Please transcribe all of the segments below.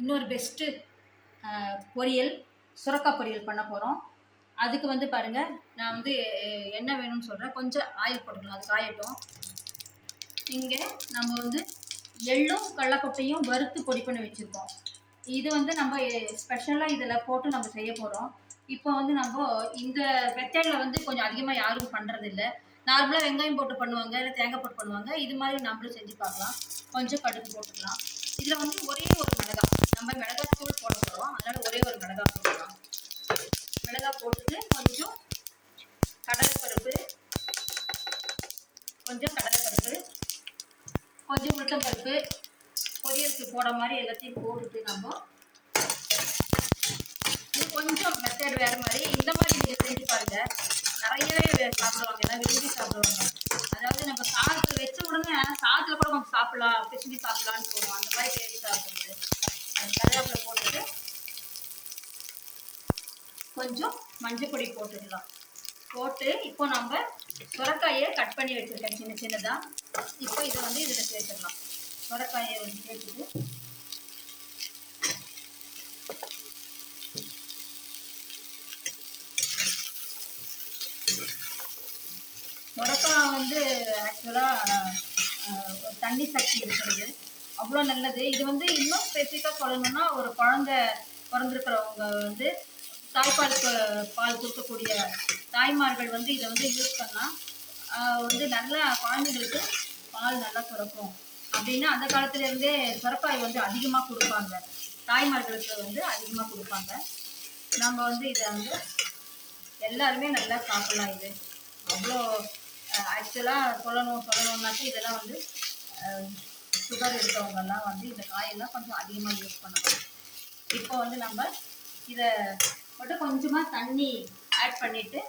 இன்னொரு பெஸ்ட்டு பொரியல் சுரக்காய் பொரியல் பண்ண போகிறோம் அதுக்கு வந்து பாருங்கள் நான் வந்து என்ன வேணும்னு சொல்கிறேன் கொஞ்சம் ஆயில் போட்டுக்கலாம் அது காயட்டும். இங்கே நம்ம வந்து எள்ளும் கடலக்கொட்டையும் வறுத்து பொடி பண்ணி வச்சுருக்கோம். இது வந்து நம்ம ஸ்பெஷலாக இதில் போட்டு நம்ம செய்ய போகிறோம் இப்போ வந்து நம்ம இந்த மெத்தடில் வந்து கொஞ்சம் அதிகமாக யாரும் பண்ணுறதில்ல நார்மலாக வெங்காயம் போட்டு பண்ணுவாங்க இல்லை தேங்காய் போட்டு பண்ணுவாங்க. இது மாதிரி நம்மளும் செஞ்சு பார்க்கலாம். கொஞ்சம் கடுகு போட்டுக்கலாம். இதில் வந்து ஒரே ஒரு மிளகாய். நம்ம மிளகாய் தூள் போட போகிறோம் அதனால் ஒரே ஒரு மிளகாய் போடலாம் மிளகாய் போட்டுட்டு கொஞ்சம் கடலைப்பருப்பு கொஞ்சம் கடலைப்பருப்பு கொஞ்சம் உளுத்தம்பருப்பு பொரியலுக்கு போட மாதிரி எல்லாத்தையும் போட்டுட்டு நம்ம இது கொஞ்சம் மெத்தட் வேறு மாதிரி. இந்த மாதிரி நீங்கள் செஞ்சு பாருங்க. நிறையவே சாப்பிடுவாங்க. எல்லாம் விரும்பி சாப்பிடுவாங்க. அதாவது நம்ம சாதத்தில் வச்ச உடனே சாதத்தில் கூட கொஞ்சம் சாப்பிடலாம் பிசினி சாப்பிடலாம்னு சொல்லுவோம் அந்த மாதிரி தேடி சாப்பிடுறது அது கருவேப்பிலை போட்டுட்டு கொஞ்சம் மஞ்சள் பொடி போட்டுக்கலாம் போட்டு இப்போ நம்ம சுரக்காயை கட் பண்ணி வச்சுருக்கேன். சின்ன சின்னதாக இப்போ இதை வந்து இதில் சேர்த்துக்கலாம். சுரக்காயை வந்து சேர்த்துட்டு. சுரக்காய் வந்து ஆக்சுவலாக தண்ணி சக்தி இருக்கிறது. அவ்வளோ நல்லது. இது வந்து இன்னும் ஸ்பெசிஃபிக்காக சொல்லணும்னா ஒரு குழந்த பிறந்திருக்கிறவங்க வந்து தாய்ப்பாலுக்கு பால் கொடுக்கக்கூடிய தாய்மார்கள் வந்து இதை வந்து யூஸ் பண்ணால் வந்து நல்லா குழந்தைங்களுக்கு பால் நல்லா சுரக்கும். அப்படின்னா அந்த காலத்துலேருந்தே சுரப்பாய் வந்து அதிகமாக கொடுப்பாங்க. தாய்மார்களுக்கு வந்து அதிகமாக கொடுப்பாங்க. நம்ம வந்து இதை வந்து எல்லாருமே நல்லா சாப்பிடலாம் இது. அவ்வளோ ஆக்சுவலாக சொல்லணும் சொல்லணும்னாக்கா இதெல்லாம் வந்து சுகர் இருக்கவங்கெல்லாம் வந்து இந்த காயெல்லாம் கொஞ்சம் அதிகமாக யூஸ் பண்ணணும். இப்போ வந்து நம்ம இதை மட்டும் கொஞ்சமாக தண்ணி ஆட் பண்ணிவிட்டு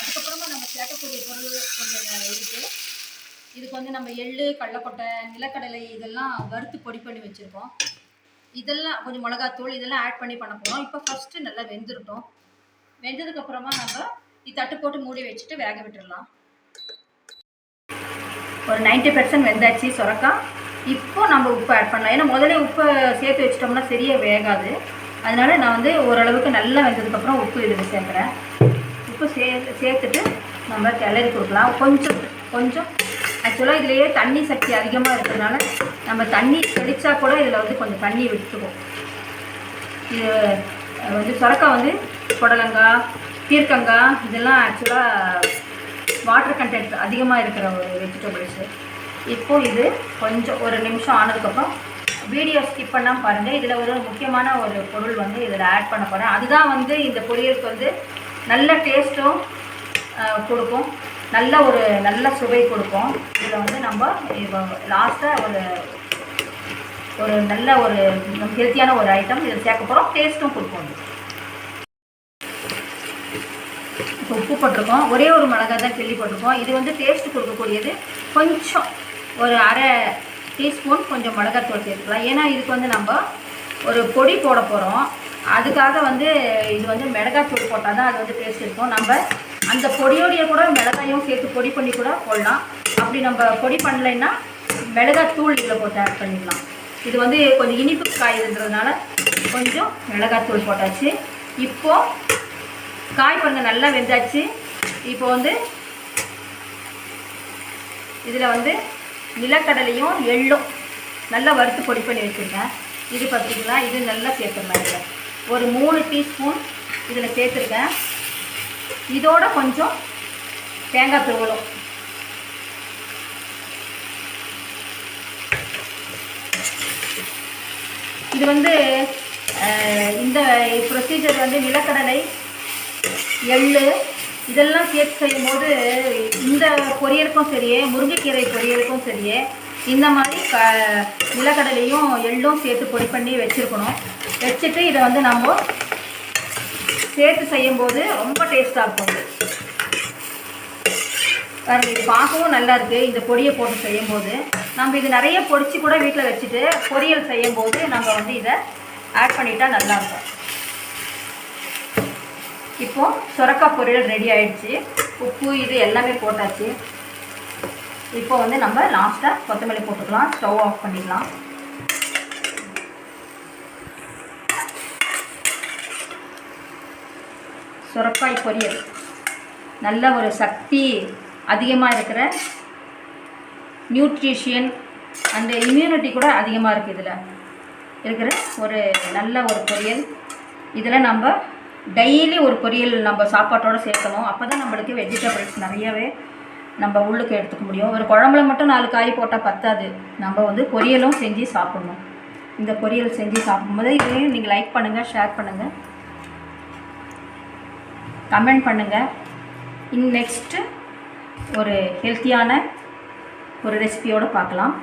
அதுக்கப்புறமா நம்ம சேர்க்கக்கூடிய பொருள் கொஞ்சம் இருக்குது இதுக்கு வந்து நம்ம எள்ளு கடலக்கொட்டை நிலக்கடலை இதெல்லாம் வறுத்து பொடி பண்ணி வச்சுருக்கோம். இதெல்லாம் கொஞ்சம் மிளகாத்தூள் இதெல்லாம் ஆட் பண்ணி பண்ண போகிறோம் இப்போ ஃபஸ்ட்டு நல்லா வெந்துருட்டோம். வெந்ததுக்கப்புறமா நம்ம இது தட்டு போட்டு மூடி வச்சுட்டு வேக விட்டுடலாம் ஒரு 90% பெர்சன்ட் வெந்தாச்சு சுரக்கா இப்போ நம்ம உப்பு ஆட் பண்ணலாம். ஏன்னா முதல்ல உப்பை சேர்த்து வச்சிட்டோம்னா சரியாக வேகாது. அதனால நான் வந்து ஓரளவுக்கு நல்லா வெந்ததுக்கப்புறம் உப்பு இதில் சேர்க்குறேன். உப்பு சே சேர்த்துட்டு நம்ம கிளறி கொடுக்கலாம். கொஞ்சம் கொஞ்சம். ஆக்சுவலாக இதுலேயே தண்ணி சக்தி அதிகமாக இருக்கிறதுனால நம்ம தண்ணி தெளிச்சா கூட இதில் வந்து கொஞ்சம் தண்ணி விட்டுக்குவோம் இது வந்து சுரக்கா வந்து புடலங்காய் பீர்க்கங்காய் இதெல்லாம் ஆக்சுவலாக வாட்டர் கண்டென்ட் அதிகமாக இருக்கிற ஒரு வெஜிடபிள்ஸு இப்போது இது கொஞ்சம் ஒரு நிமிஷம் ஆனதுக்கப்புறம் வீடியோ ஸ்கிப் பண்ணாமல் பாருங்கள் இதில் ஒரு முக்கியமான ஒரு பொருள் வந்து இதில் ஆட் பண்ண போகிறேன் அதுதான் வந்து இந்த பொரியலுக்கு வந்து நல்ல டேஸ்ட்டும் கொடுக்கும். நல்ல ஒரு நல்ல சுவை கொடுக்கும். இதில் வந்து நம்ம லாஸ்ட்டாக ஒரு ஒரு நல்ல ஒரு ஹெல்த்தியான ஒரு ஐட்டம் இதில் சேர்க்க போகிறோம் டேஸ்ட்டும் கொடுக்கும் இப்போ உப்பு போட்டிருக்கோம். ஒரே ஒரு மிளகாய் தான் கிள்ளி போட்டிருக்கோம். இது வந்து டேஸ்ட் கொடுக்கக்கூடியது. கொஞ்சம் ஒரு அரை டீஸ்பூன் கொஞ்சம் மிளகாத்தூள் சேர்த்துக்கலாம். ஏன்னா இதுக்கு வந்து நம்ம ஒரு பொடி போட போகிறோம் அதுக்காக வந்து இது வந்து மிளகாத்தூள் போட்டால் தான் அது வந்து டேஸ்ட் இருக்கும். நம்ம அந்த பொடியோடைய கூட மிளகாயும் சேர்த்து பொடி பண்ணி கூட போடலாம். அப்படி நம்ம பொடி பண்ணலைன்னா மிளகாத்தூள் இதில் போட்டு ஆட் பண்ணிக்கலாம். இது வந்து கொஞ்சம் இனிப்பு காயுதுன்றதுனால கொஞ்சம் மிளகாத்தூள் போட்டாச்சு. இப்போது காய் பாருங்க நல்லா வெந்தாச்சு. இப்போ வந்து இதில் வந்து நிலக்கடலையும் எள்ளும் நல்லா வறுத்து பொடி பண்ணி வச்சுருக்கேன் இது பார்த்திங்கன்னா இது நல்லா சேர்த்துருந்தேன் இதில் ஒரு மூணு டீஸ்பூன் இதில் சேர்த்துருக்கேன். இதோட கொஞ்சம் தேங்காய் துருவலும். இது வந்து இந்த ப்ரொசீஜர் வந்து நிலக்கடலை எள்ளு இதெல்லாம் சேர்த்து செய்யும்போது இந்த பொரியலுக்கும் சரியே முருங்கைக்கீரை பொரியலுக்கும் சரியே இந்த மாதிரி க நிலக்கடலையும் எள்ளும் சேர்த்து பொடி பண்ணி வச்சுருக்கணும். வச்சுட்டு இதை வந்து நம்ம சேர்த்து செய்யும்போது ரொம்ப டேஸ்ட்டாக இருக்கும். பாருங்க இது பார்க்கவும் நல்லா இருக்குது இந்த பொடியை போட்டு செய்யும்போது. நம்ம இது நிறைய பொடிச்சு கூட வீட்டில் வச்சுட்டு பொரியல் செய்யும்போது நம்ம வந்து இதை ஆட் பண்ணிட்டா நல்லா இப்போ சுரக்காய் பொரியல் ரெடி ஆகிடுச்சு உப்பு இது எல்லாமே போட்டாச்சு. இப்போ வந்து நம்ம லாஸ்ட்டாக கொத்தமல்லி போட்டுக்கலாம். ஸ்டவ் ஆஃப் பண்ணிக்கலாம். சுரக்காய் பொரியல். நல்ல ஒரு சக்தி அதிகமாக இருக்கிற நியூட்ரிஷியன் அண்டு இம்யூனிட்டி கூட அதிகமாக இருக்குது இதில். இருக்கிற ஒரு நல்ல ஒரு பொரியல். இதில் நம்ம டெய்லி ஒரு பொரியல் நம்ம சாப்பாட்டோடு சேர்க்கணும். அப்போ தான் நம்மளுக்கு வெஜிடபிள்ஸ் நிறையவே நம்ம உள்ளுக்கு எடுத்துக்க முடியும். ஒரு குழம்புல மட்டும் நாலு காய் போட்டால் பத்தாது. நம்ம வந்து பொரியலும் செஞ்சு சாப்பிடணும். இந்த பொரியல் செஞ்சு சாப்பிடும்போது இதையும் நீங்கள் லைக் பண்ணுங்கள் ஷேர் பண்ணுங்கள் கமெண்ட் பண்ணுங்கள் இன் நெக்ஸ்ட்டு ஒரு ஹெல்த்தியான ஒரு ரெசிபியோடு பார்க்கலாம்.